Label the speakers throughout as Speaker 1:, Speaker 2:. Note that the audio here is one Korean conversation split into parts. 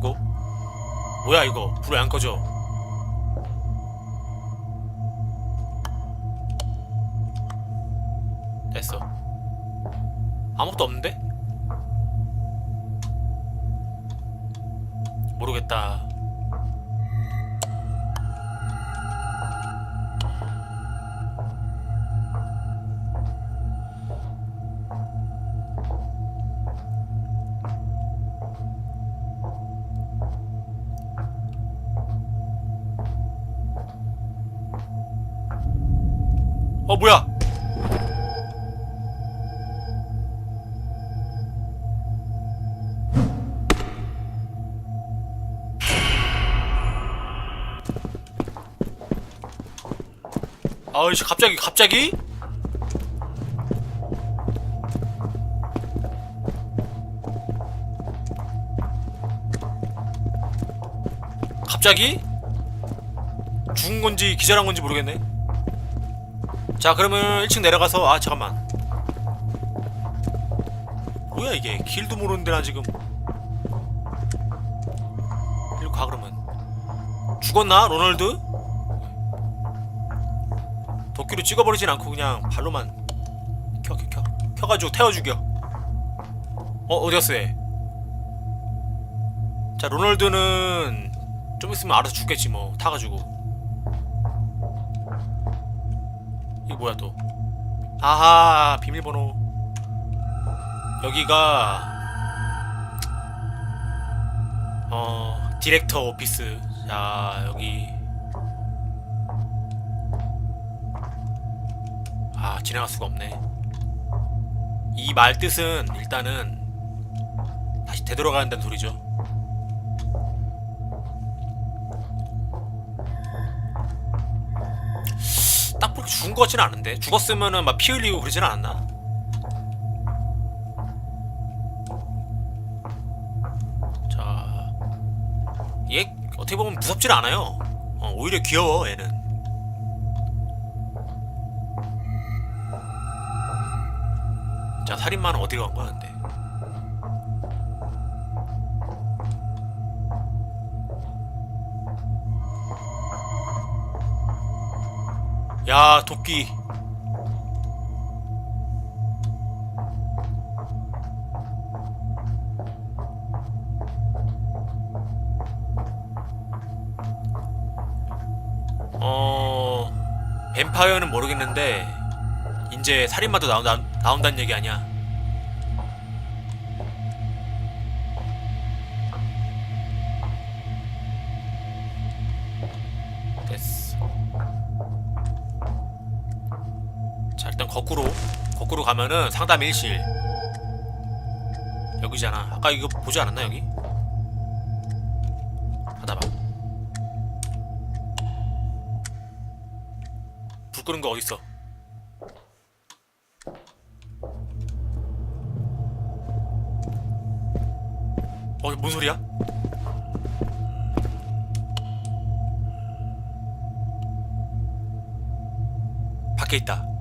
Speaker 1: 끄고? 뭐야 이거? 불 왜 안 꺼져 아이씨 갑자기 갑자기? 갑자기? 죽은 건지 기절한 건지 모르겠네. 자 그러면 1층 내려가서 아 잠깐만. 뭐야 이게? 길도 모르는데 나 지금? 일로 가 그러면. 죽었나 로널드? 도끼로 찍어버리진 않고 그냥 발로만 켜 켜 켜. 켜 가지고 태워 죽여 어 어디갔어 얘? 자 로널드는 좀 있으면 알아서 죽겠지 뭐. 타가지고. 이거 뭐야 또? 아하 비밀번호. 여기가 어 디렉터 오피스. 자 여기 아 지나갈 수가 없네 이 말 뜻은 일단은 다시 되돌아간다는 소리죠 딱 보기 죽은 것 같지는 않은데 죽었으면은 막 피 흘리고 그러진 않았나? 자, 얘 어떻게 보면 무섭진 않아요. 어, 오히려 귀여워 얘는. 살인마는 어디로 간 거야 근데? 야, 도끼. 어, 뱀파이어는 모르겠는데 이제 살인마도 나온다, 나온다는 얘기 아니야? 가면은 상담 일실 여기잖아 아까 이거 보지 않았나 여기? 받아봐 불 끄는 거 어딨어 어, 뭔 소리야? 밖에 있다.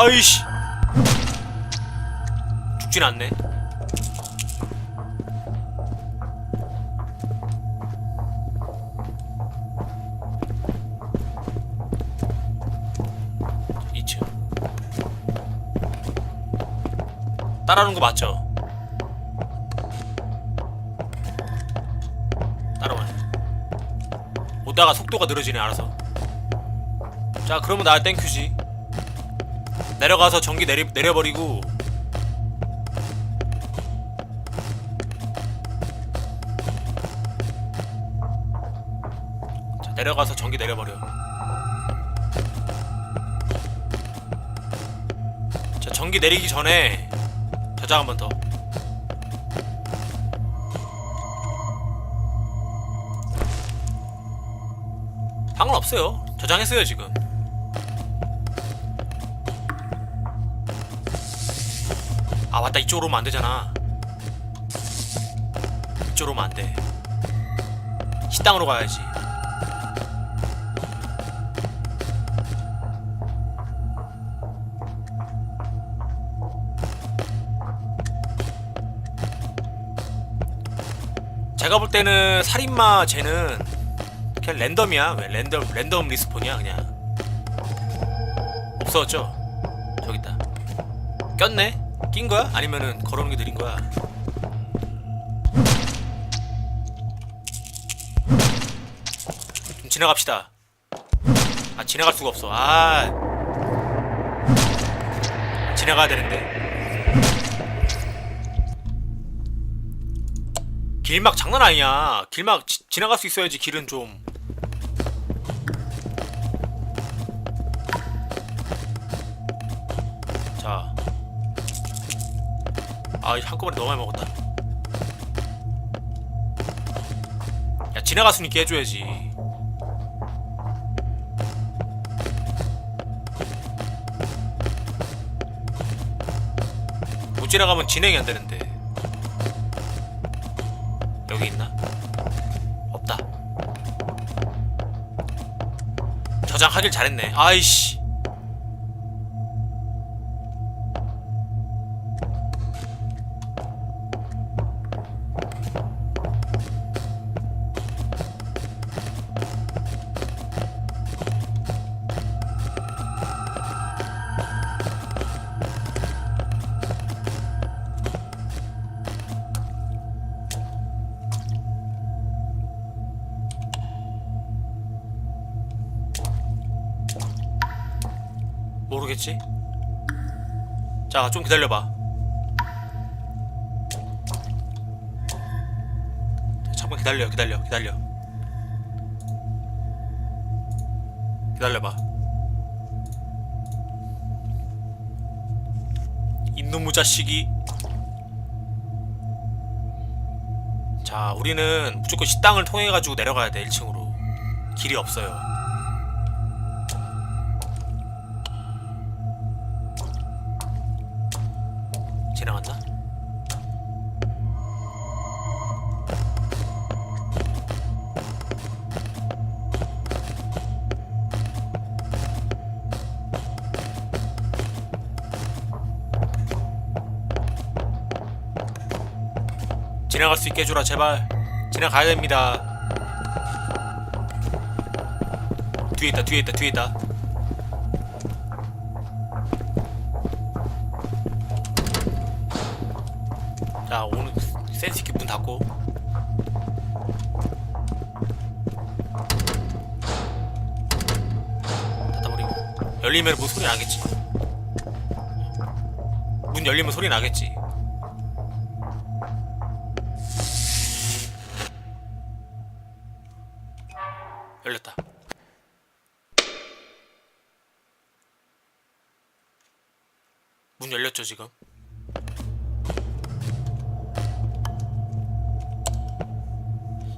Speaker 1: 아이씨 죽진 않네 따라오는 거 맞죠? 따라와요. 오다가 속도가 느려지네 알아서. 자 그러면 나 땡큐지. 내려가서 전기 내리, 내려버리고 자 내려가서 전기 내려버려. 자 전기 내리기 전에 저장 한번 더. 상관없어요. 저장했어요 지금. 아 맞다 이쪽으로 오면 안 되잖아. 이쪽으로 오면 안 돼. 식당으로 가야지. 제가 볼 때는 살인마 쟤는 그냥 랜덤이야. 왜 랜덤 랜덤 리스폰이야 그냥. 없어졌죠? 저기 있다. 꼈네? 낀 거야? 아니면은 걸어오는 게 느린 거야? 좀 지나갑시다. 아 지나갈 수가 없어. 아 지나가야 되는데. 길막 장난 아니야. 길막 지, 지나갈 수 있어야지 길은 좀. 아, 이 한꺼번에 너무 많이 먹었다. 야, 있게 해줘야지. 못 지나가면 진행이 안 되는데. 여기 있나? 없다. 저장하길 잘했네. 아이씨. 모르겠지? 자, 좀 기다려봐. 잠깐 기다려, 기다려, 기다려. 기다려봐. 이놈의 자식이. 자, 우리는 무조건 식당을 통해가지고 내려가야 돼, 1층으로. 길이 없어요. 지나갔나? 지나갈 수 있게 해줘라 제발. 지나가야 됩니다. 뒤에 있다 뒤에 있다 뒤에 있다 소리 나겠지 열렸다 문 열렸죠 지금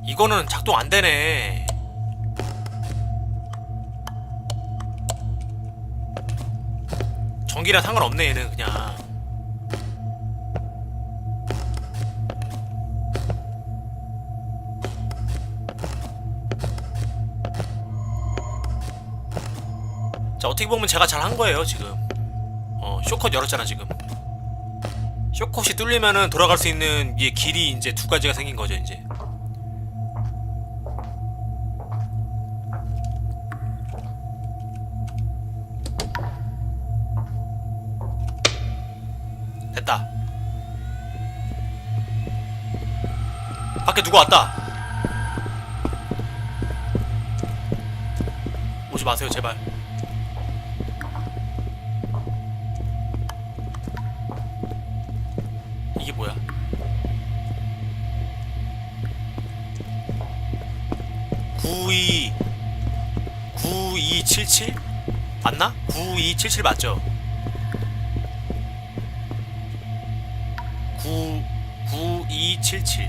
Speaker 1: 이거는 작동 안 되네. 전기랑 상관없네 얘는 그냥. 어떻게 보면 제가 잘 한 거예요 지금. 어 쇼컷 열었잖아 지금. 쇼컷이 뚫리면은 돌아갈 수 있는 이 길이 이제 두 가지가 생긴 거죠 이제. 됐다. 밖에 누구 왔다. 오지 마세요, 제발. 9277? 맞나? 9277 맞죠? 9 9277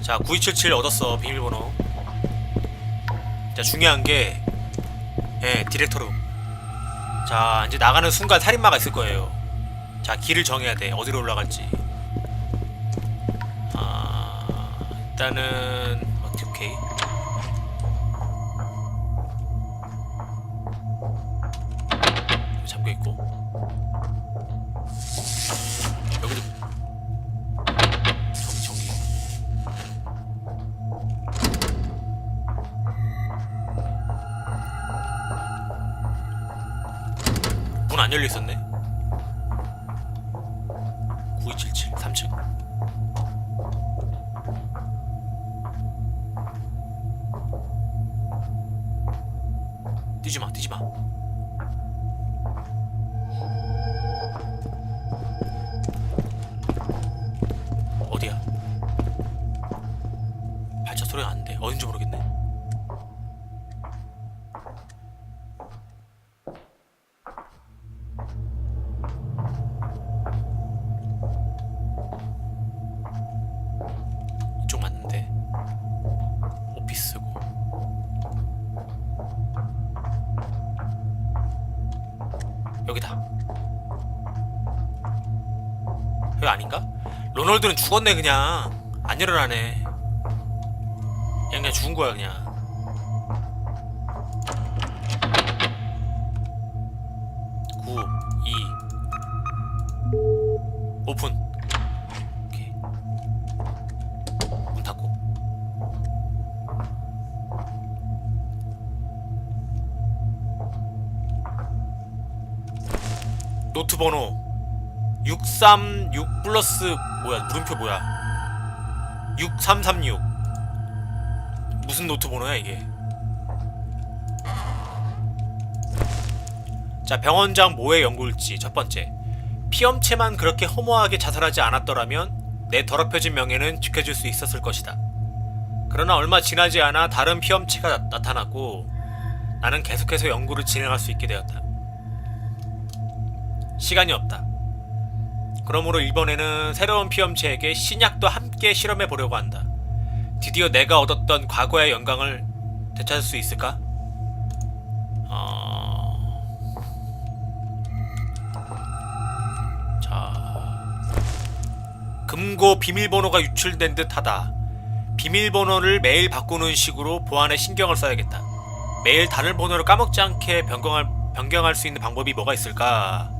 Speaker 1: 자, 9277 얻었어. 비밀번호. 자, 중요한 게 예, 디렉터로. 자, 이제 나가는 순간 살인마가 있을 거예요. 자, 길을 정해야 돼. 어디로 올라갈지. 일단은, 오케이. 잠겨 있고. 여기도 전기 전기. 문 안 열려 있었네. 여기 아닌가? 로널드는 죽었네 그냥. 안 일어나네. 그냥 죽은 거야 그냥. 오픈. 오케이. 노트 번호 636 플러스 뭐야 물음표 뭐야? 6336 무슨 노트 번호야 이게? 자 병원장 모의 연구일지. 첫 번째. 피엄체만 그렇게 허무하게 자살하지 않았더라면 내 더럽혀진 명예는 지켜줄 수 있었을 것이다. 그러나 얼마 지나지 않아 다른 피엄체가 나- 나타났고 나는 계속해서 연구를 진행할 수 있게 되었다. 시간이 없다 그러므로 이번에는 새로운 피험체에게 신약도 함께 실험해 보려고 한다. 드디어 내가 얻었던 과거의 영광을 되찾을 수 있을까? 어... 자, 금고 비밀번호가 유출된 듯하다. 비밀번호를 매일 바꾸는 식으로 보안에 신경을 써야겠다. 매일 다른 번호를 까먹지 않게 변경할 변경할 수 있는 방법이 뭐가 있을까?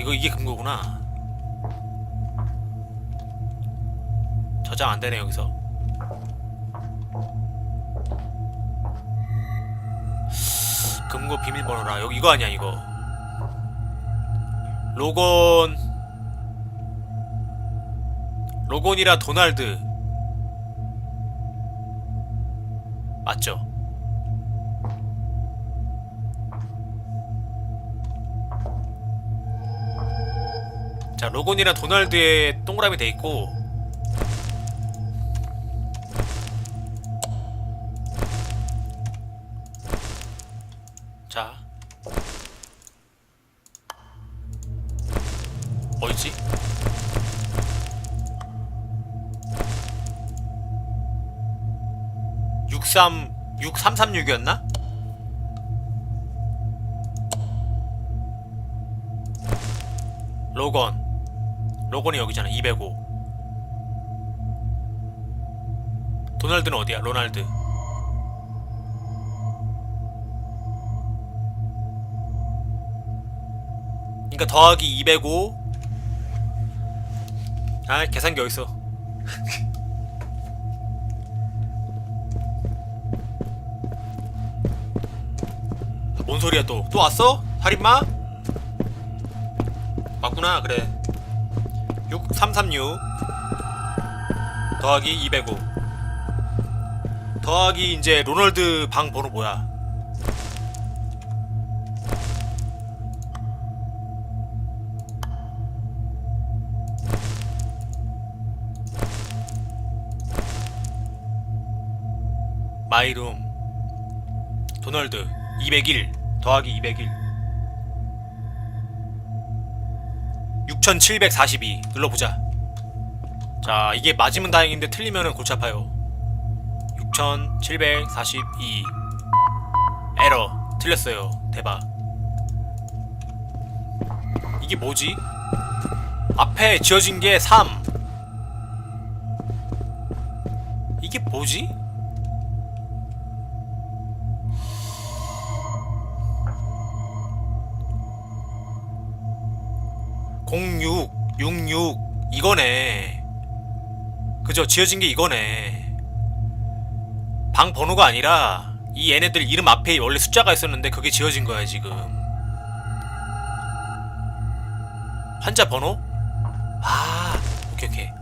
Speaker 1: 이거 이게 금고구나. 저장 안 되네 여기서. 금고 비밀번호라 여기 이거 아니야 이거. 로건 로건이라 도날드 맞죠? 자 로건이랑 도널드의 동그라미 돼 있고 자 어딨지? 육삼 6336이었나? 로건 로건이 여기잖아 205 도널드는 어디야 로날드 그러니까 더하기 205 아, 계산기 어딨어? 뭔 소리야 또? 또 왔어? 살인마? 맞구나, 그래. 6336 더하기 205 더하기 이제 로널드 방 번호 뭐야? 마이룸. 도널드. 201 더하기 201 6742 눌러보자. 자 이게 맞으면 다행인데 틀리면은 골치 아파요. 6742 에러. 틀렸어요. 대박. 이게 뭐지? 앞에 지어진 게 3 이게 뭐지? 공육, 육육 이거네. 그죠? 지어진 게 이거네. 방 번호가 아니라 이 얘네들 이름 앞에 원래 숫자가 있었는데 그게 지어진 거야 지금. 환자 번호? 아, 오케이 오케이.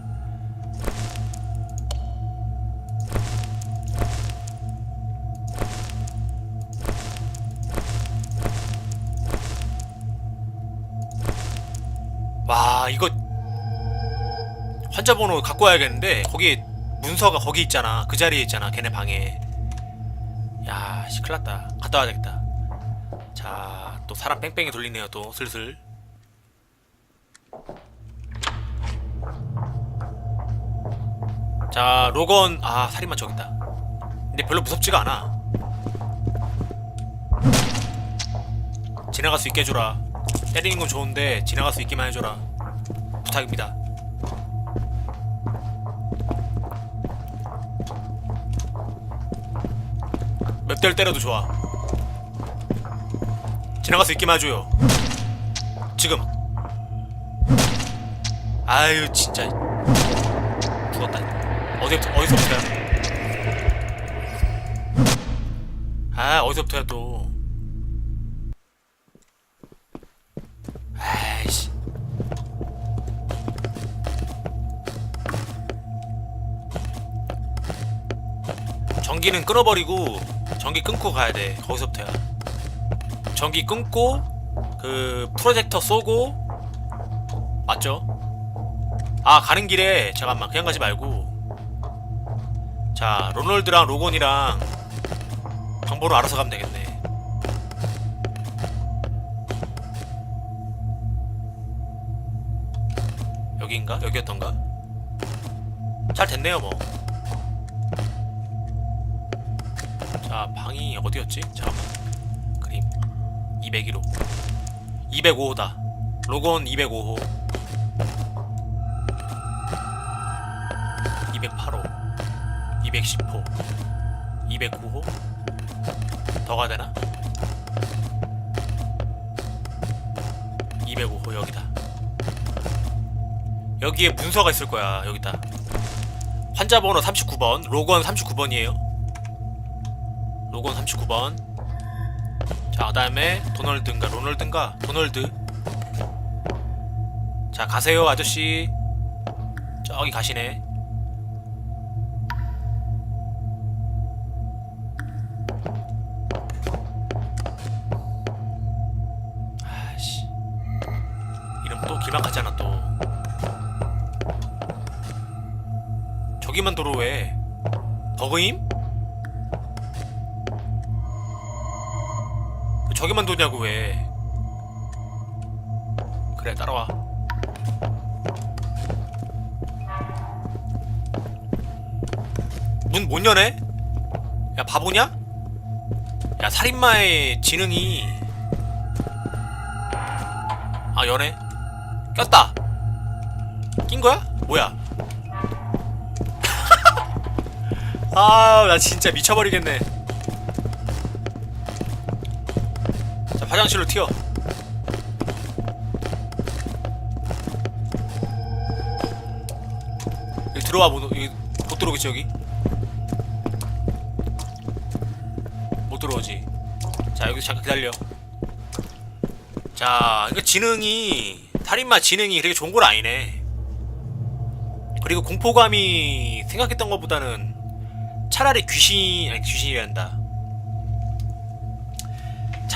Speaker 1: 와 이거 환자 번호 갖고 와야겠는데 거기 문서가 거기 있잖아. 그 자리에 있잖아. 걔네 방에. 야씨 큰일났다. 갔다 와야 되겠다. 자 또 사람 뺑뺑이 돌리네요 또. 슬슬. 자 로건. 아 살인마 저기 있다. 근데 별로 무섭지가 않아. 지나갈 수 있게 해줘라. 때리는 건 좋은데 지나갈 수 있게만 해줘라 부탁입니다. 몇 대를 때려도 좋아. 지나갈 수 있게만 해줘요. 지금. 아유 진짜. 죽었다. 어디부터 어디서부터야? 아 어디서부터야 또 전기는 끊어버리고 전기 끊고 가야 돼. 거기서부터야. 전기 끊고 그 프로젝터 쏘고 맞죠? 아 가는 길에 잠깐만 그냥 가지 말고 자 로널드랑 로건이랑 방법으로 알아서 가면 되겠네. 여기인가? 여기였던가? 잘 됐네요 뭐. 어디였지? 잠깐만. 그림 201호 205호다. 로건 205호 208호 210호 209호 더 가야 되나? 205호 여기다. 여기에 문서가 있을 거야. 여기다. 환자 번호 39번. 로건 39번이에요. 로건 39번. 자, 그 다음에 도널드인가 로널드인가 도널드. 자, 가세요, 아저씨. 저기 가시네. 아씨. 이름 또 길막하잖아 또. 저기만 도로 왜? 버그임? 저기만 도냐고 왜? 그래 따라와. 문 못 여네? 야 바보냐? 야 살인마의 지능이 아 여네 꼈다 낀 거야? 뭐야? 아, 나 진짜 미쳐버리겠네. 화장실로 튀어. 여기 들어와, 못, 여기 못 들어오겠지, 여기? 못 들어오지. 자, 여기 잠깐 기다려. 자, 그러니까 지능이, 살인마 지능이 그렇게 좋은 건 아니네. 그리고 공포감이 생각했던 것보다는 차라리 귀신 아니 귀신이란다.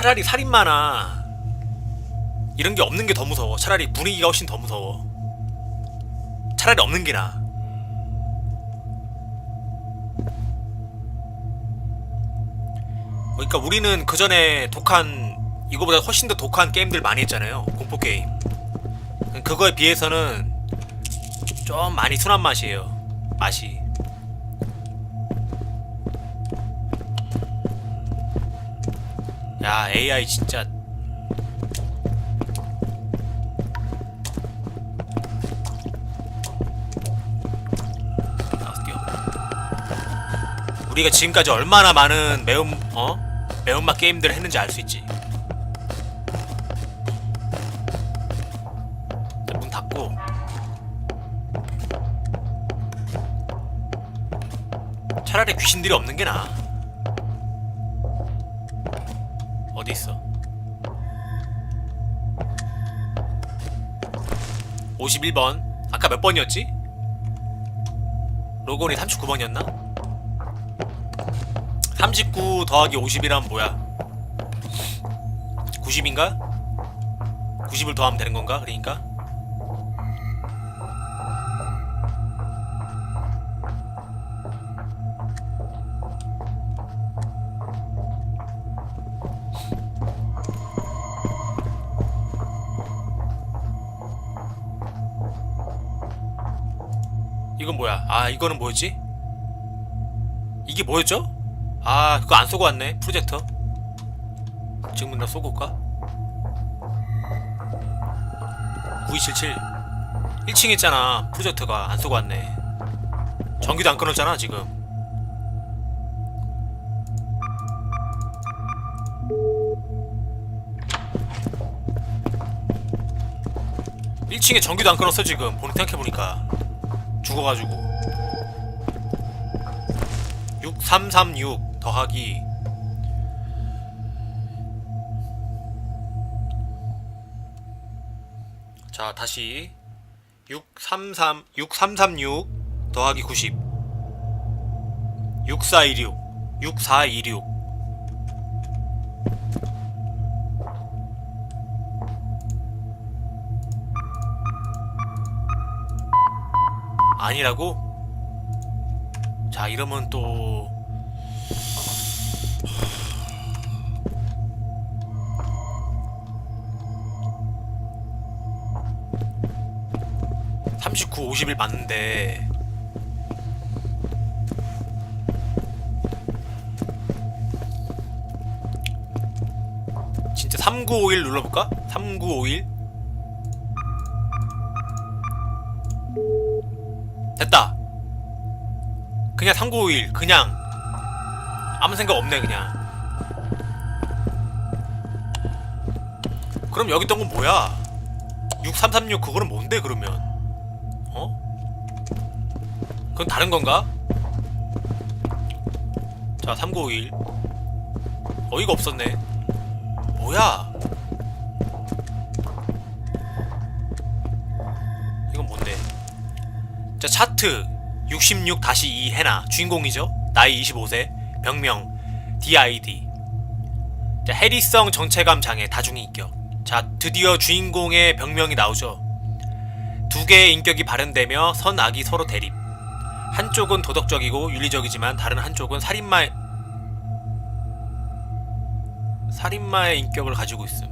Speaker 1: 차라리 살인마나 이런 게 없는 게 더 무서워. 차라리 분위기가 훨씬 더 무서워. 차라리 없는 게 나아. 그러니까 우리는 그 전에 독한 이거보다 훨씬 더 독한 게임들 많이 했잖아요. 공포 게임. 그거에 비해서는 좀 많이 순한 맛이에요. 맛이. 야 AI 진짜 뛰어. 우리가 지금까지 얼마나 많은 매운 어 매운맛 게임들을 했는지 알 수 있지. 자, 문 닫고 차라리 귀신들이 없는 게 나아. 51번. 아까 몇 번이었지? 로건이 39번이었나? 39 더하기 50이란 뭐야? 90인가? 90을 더하면 되는 건가? 그러니까? 이거는 뭐였지? 이게 뭐였죠? 아 그거 안 쏘고 왔네 프로젝터. 지금 나 쏘고 올까? 9277 1층에 있잖아 프로젝터가. 안 쏘고 왔네. 전기도 안 끊었잖아 지금. 일층에 전기도 안 끊었어 지금. 보니 생각해보니까. 죽어가지고 6336 더하기. 자 다시. 633 6336 더하기 90 6426 6426 아니라고? 자 이러면 또39, 50일 맞는데. 진짜 3951 눌러볼까? 3951 됐다 그냥 3951 그냥. 아무 생각 없네 그냥. 그럼 여기 있던 건 뭐야? 6336 그거는 뭔데 그러면? 어? 그건 다른 건가? 자 3951 어이가 없었네. 뭐야? 이건 뭔데? 자 차트 66-2 해나 주인공이죠. 나이 25세 병명 DID 자 해리성 정체감 장애 다중이 인격. 자 드디어 주인공의 병명이 나오죠. 두 개의 인격이 발현되며 선악이 서로 대립. 한쪽은 도덕적이고 윤리적이지만 다른 한쪽은 살인마 살인마의 인격을 가지고 있음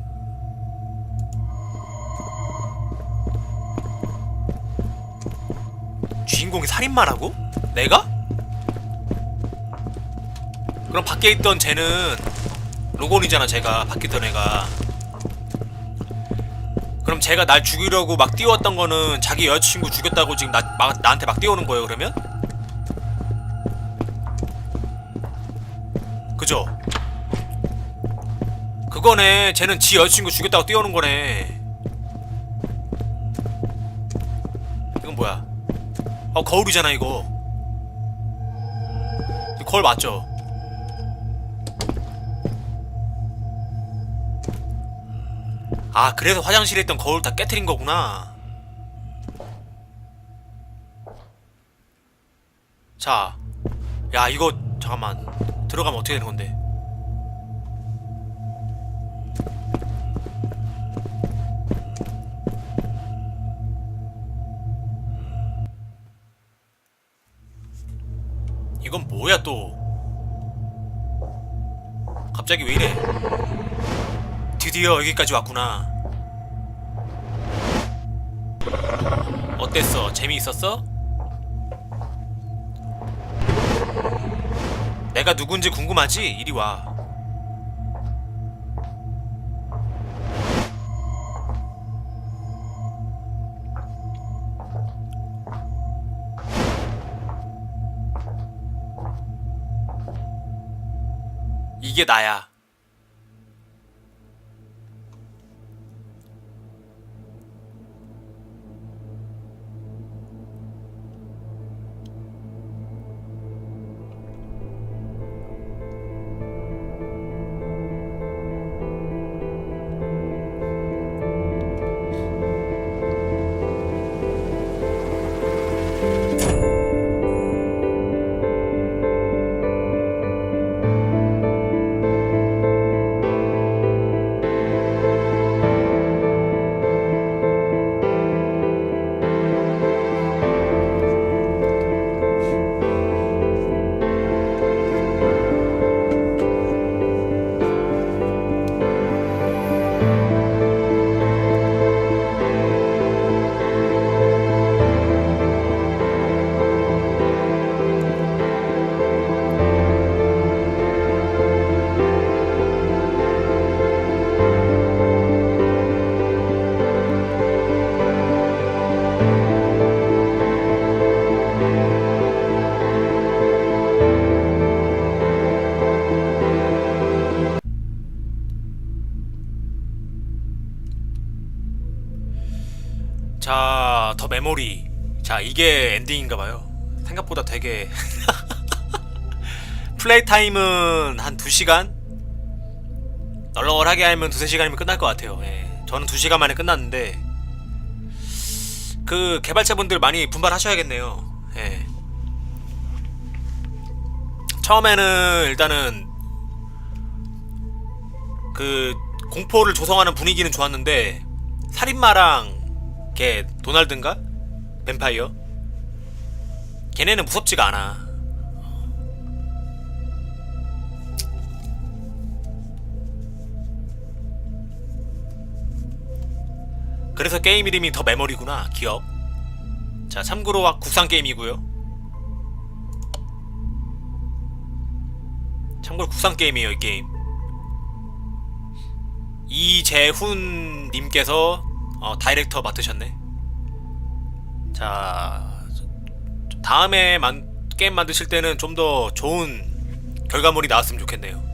Speaker 1: 주인공이 살인마라고? 내가? 그럼 밖에 있던 쟤는 로건이잖아 제가 밖에 있던 애가 그럼 제가 날 죽이려고 막 뛰어왔던 거는 자기 여자친구 죽였다고 지금 나, 막, 나한테 막 뛰어오는 거예요 그러면? 그죠? 그거네 쟤는 지 여자친구 죽였다고 뛰어오는 거네 어 거울이잖아 이거 거울 맞죠? 아 그래서 화장실에 있던 거울 다 깨트린 거구나 자, 야 이거 잠깐만 들어가면 어떻게 되는 건데? 갑자기 왜 이래? 드디어 여기까지 왔구나. 어땠어? 재미있었어? 내가 누군지 궁금하지? 이리 와. 이게 나야. 이게 엔딩인가 봐요. 생각보다 되게 플레이 타임은 한 2시간? 널널하게 하면 2, 3시간이면 끝날 것 같아요. 예. 저는 2시간 만에 끝났는데 그 개발자분들 많이 분발하셔야겠네요. 예. 처음에는 일단은 그 공포를 조성하는 분위기는 좋았는데 살인마랑 걔 도날드인가? 뱀파이어? 걔네는 무섭지가 않아. 그래서 게임 이름이 더 메모리구나. 기억. 자, 참고로 국산 게임이고요. 참고로 국산 게임이에요, 이 게임. 이재훈 님께서 어, 다이렉터 맡으셨네. 자, 다음에 만, 게임 만드실 때는 좀 더 좋은 결과물이 나왔으면 좋겠네요.